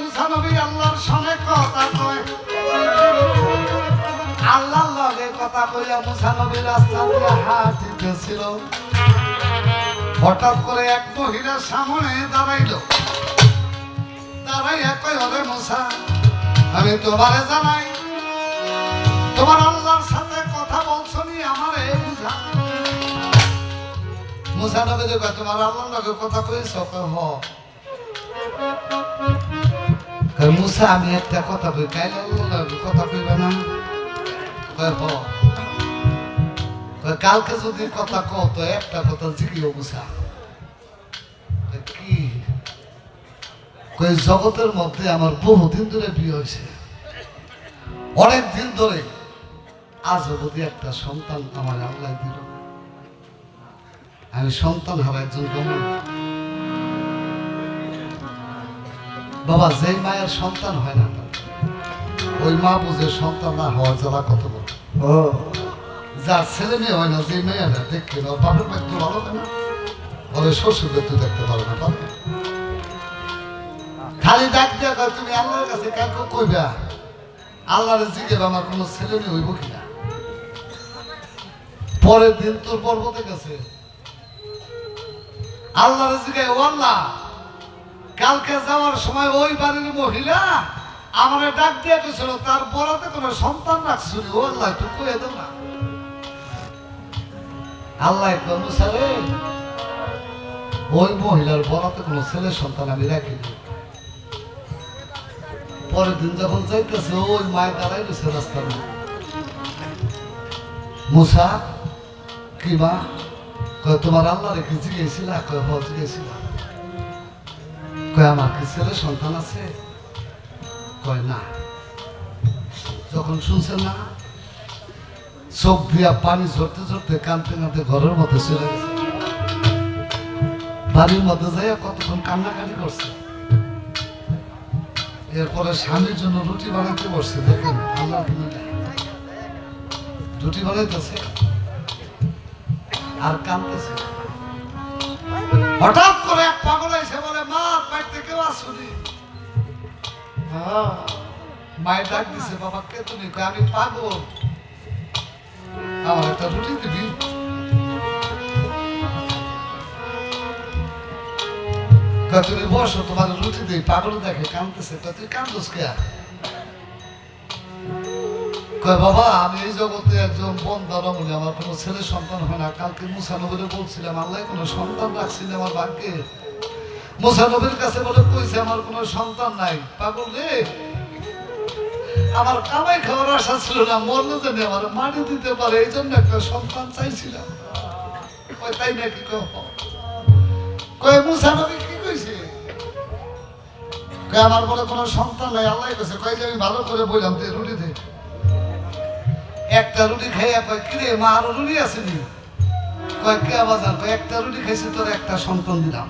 মুসা নবী আল্লাহর সঙ্গে কথা কয়। আল্লাহর লগে কথা কইয়া মুসা নবী রাস্তা দিয়ে হাঁটিতেছিল হঠাৎ করে এক মহিলার সামনে দাঁড়াইল। দাঁড়াইয়া কয়, ওরে মুসা, আমি তোমারে জানাই। তোমার আল্লাহর সাথে কথা বলছো নি, আমারে বুঝা। মুসা তোমার আল্লাহর লগে কথা কইছ? হ। মুসা, আমি একটা কথা কই, কাইলে কথা কইবে না? কালকে যদি কথা কও তো একটা কথা জিজ্ঞিও মুসা। কি? কই, জগতের মধ্যে আমার বহুদিন ধরে বিয়ে হয়েছে অনেক দিন ধরে আজ অবধি একটা সন্তান আমার আল্লাহ দিল। আমি সন্তান হারা একজন গমন বাবা যেই মায়ের সন্তান হয় না ওই মা বুঝে সন্তান না হওয়া যারা কত বড়। যার ছেলে মেয়ে হয় না যে মেয়েরা দেখে না বাপের বাড়ি তো ভালো না? বলে শ্বশুরকে তুই দেখতে পারো না পারবে খালি ডাক কয়, তুমি আল্লাহর কাছে কাকে কইবা আল্লাহর জিজ্ঞেস আমার কোনো ছেলে মেয়ে হইব কিনা? পরের দিন তোর পর্বতে গেছে আল্লাহর জিজ্ঞেস ও আল্লাহ কালকে যাওয়ার সময় ওই বাড়ির মহিলা আমারে ডাক দিয়ে গেছিল তার বড়তে কোনো সন্তান রাখছিল আল্লাহ, একটু কয়ে দাও না। আল্লাহ ওই মহিলার বড়তে কোনো ছেলে সন্তান আমি রাখি পরের দিন যখন যাইতেছে, ওই মায় দাঁড়াই রয়েছে রাস্তার মুসা, কি মা? তোমার আল্লাহ রেখে জিগেছিল কয়, হ জিগেছিল কয়, আমার ছেলে সন্তান আছে? কয়, না। যখন শুনছেন না, চোখ দিয়া পানি ঝরতে ঝরতে কানতে কানতে ঘরের মধ্যে চলে গেছে। বাড়ির মধ্যে যাইয়া কতক্ষণ কান্নাকাটি করছে। এরপরে স্বামীর জন্য রুটি বানাতে বসছে, দেখেন আল্লাহ রুটি বানাইতেছে আর কানতেছে হঠাৎ করে এক মায়ের ডাক দিছে বাবা কে তুমি? আমি পাগল। আমার রুটি দিবি? তুমি বসো তোমার রুটি দিই পাগল দেখে কান্দতেছে কয়, তুই কান্দোস কে? কয় বাবা আমি এই জগতে একজন বন্ধা রমণী আমার কোনো ছেলে সন্তান হয় না। কালকে মুসানবীরে বলছিলাম আল্লাহ কোনো সন্তান রাখছিল আমার ভাগ্যে। মুসানবীর কাছে বলে, কইছে, আমার কোনো সন্তান নাই। পাগল রে? আমার কামাই খাওয়ার আশা ছিল না, মরলে যেন আমার মাটি দিতে পারে এই জন্য একটা সন্তান চাইছিলাম। তাই নাকি কয় মুসানবী কি কইছে? কয় আমার বলে কোনো সন্তান নাই, আল্লাহ কইছে কয় যে আমি ভালো করে বললাম তুই রুটি দে। একটা রুটি খাইয়া কয়, কিরে, মা, আরও রুটি আছে নি? কয়, কে বাজার কয় একটা রুটি খাইছি, তোর একটা সন্তান দিলাম।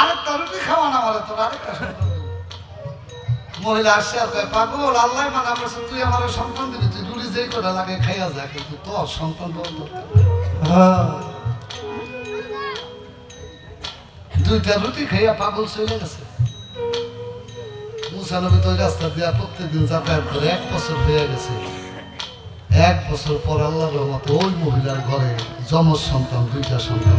আরেকটা রুটি খাওয়া না বলে তোর আরেকটা মহিলা আসছে পাগল, আল্লাহ মানা করছে, তুই আমার সন্তান দিবি, তুই রুটি যেই করে লাগে খাইয়া যা, কিন্তু তোর সন্তান বন্ধ হ্যাঁ। দুইটা রুটি খাইয়া পাগল চলে গেছে। মুসানবী তো রাস্তা দিয়া প্রত্যেকদিন যাতায়াত করে, এক বছর হয়ে গেছে। এক বছর পর আল্লাহর রহমতে ওই মহিলার ঘরে যমজ সন্তান, দুইটা সন্তান।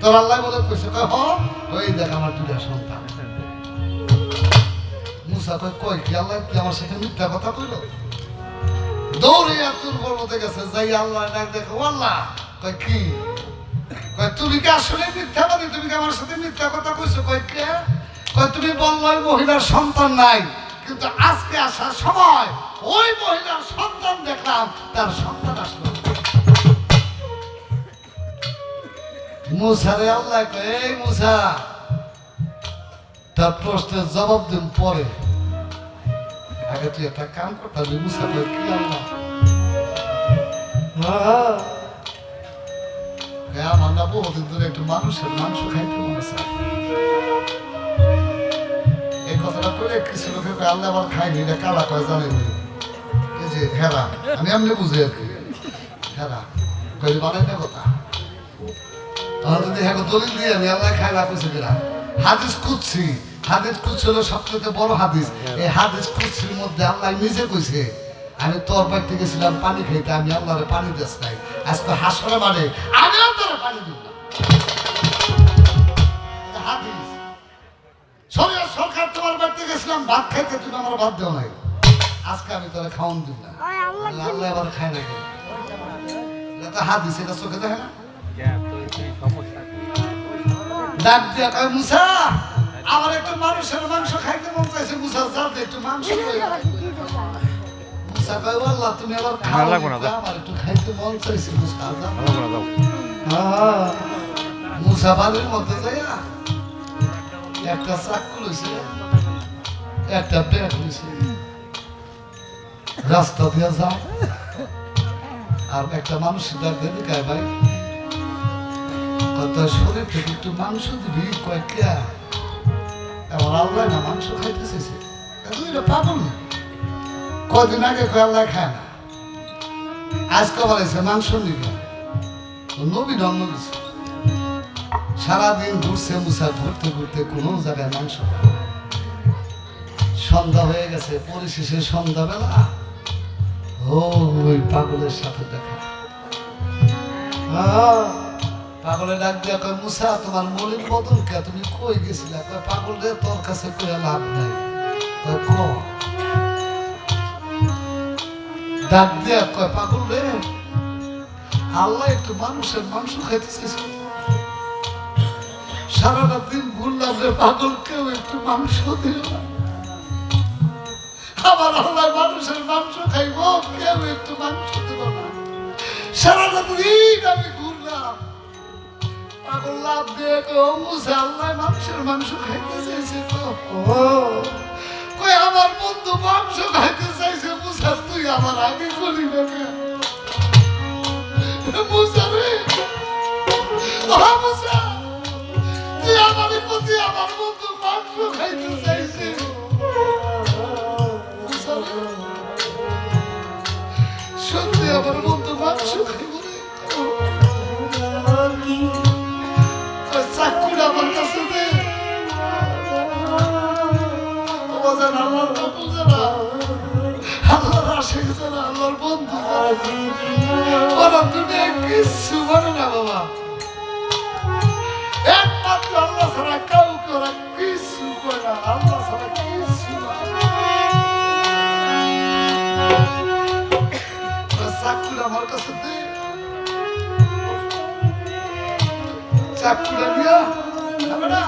তোর আল্লাহ বলে কইছে, কয়, হ ওই দেখ আমার দুটা সন্তান। মুসা কয় কই কি আল্লাহ, কি আমার সাথে মিথ্যা কথা কইল? দৌড়ে আর তোর পর্বতে গেছে, যাই আল্লাহ ডাক দেখো আল্লাহ। কয়, কি? কয়, তুমি কি আসলে মিথ্যাবাদী? তুমি কি আমার সাথে মিথ্যা কথা কইছো? কয়, কে? কয়, তুমি বলল মহিলার সন্তান নাই, কিন্তু আজকে আসার সময় ওই মহিলার সন্তান দেখলাম, তার সন্তান আসলো মুসা রে আল্লাহ এই মুসা, তার প্রশ্নের জবাব দিন পরে। আগে তুই একটা কাম করতে মুসা কি আল্লাহ? আমার না বহুদিন মানুষের মাংস খাইতে মনে এই কথাটা করে কিছু লোকে আল্লাহ আবার খাইনি এটা জানে। এই যে হেরা, আমি এমনি বুঝি আর কি। হেরা কইলে বানাই না কথা? তখন যদি হ্যাঁ দলিল দিয়ে আমি আল্লাহ খাই না কইছে কিনা হাদিস কুচ্ছি হাদিস কুচ্ছি হলো সবচেয়ে বড় হাদিস। এই হাদিস কুচ্ছির মধ্যে আল্লাহ নিজে কইছে আমি তোর বাড়িতে গেছিলাম পানি খাইতে আমি আল্লাহরে পানি দিস নাই আজকে হাসপাতালে মানে আমি তোর পানি দিব না। হাদিস। সরিয়া সরকার তোমার বাড়িতে গেছিলাম ভাত খাইতে তুমি আমার ভাত দেও নাই। আজকে আমি তোরা খাওয়ান দিব না। আল্লাহ আবার খায় না হাদিস এটা চোখে দেখে না? ডাক দিয়া কয় মুসা আমার একটু মানুষের মাংস খাইতে মন চাইছে মুসা যাও একটু মাংস মুসা কয় ও আল্লাহ তুমি আবার খাও লাগবো না, কয়, আমার একটু খাইতে মন চাইছে মুসা যাও। আহ, মুসা বাড়ির মধ্যে যাইয়া একটা চাকু লইছে একটা ব্যাগ লইছে রাস্তা দিয়ে যায় আর একটা মানুষ ডাক দিয়ে ভাই শরীর থেকে একটু মাংস দিবি কয়েকটা এবার আল্লাহ না মাংস খাইতে চাইছে। এটা না? কদিন আগে আল্লাহ খায় না। আজকে বলেছে, মাংস নিবি। নবী সারাদিন ঘুরছে মুসা ঘুরতে ঘুরতে কোনো জায়গায় মাংস সন্ধ্যা হয়ে গেছে, পরিশেষে সন্ধ্যাবেলা ওই পাগলের সাথে দেখা। পাগলে ডাক দিয়া কয়, মুসা, তোমার মলিন বদল কে? তুমি কই গেছিলা? কয় পাগল রে তোর কাছে কই লাভ নাই। কয় ডাক দিয়া কয় পাগল রে আল্লাহ একটু মানুষের মাংস খাইতে চাইছে সারাটা দিন ঘুরলাম রে পাগল কেউ একটু মাংস দিল না। আমার আল্লাহ মানুষের মাংস খাইব, কেউ একটু মাংস দিল না। সারাটা দিন আমি কই আমার বন্ধু মাংস খাইতে চাইছে মুসা তুই আমার আগে করি না তুই আমার প্রতি আমার বন্ধু মাংস খাইতে চাইছে। আশেখ যারা আল্লাহর বন্ধু। ওরা দুনিয়া কিচ্ছু মানে না, বাবা। একমাত্র আল্লাহ ছাড়া কাউকে ওরা কিচ্ছু করে না, আল্লাহ ছাড়া কিচ্ছু না। আমার চাকুটা নিয়া না?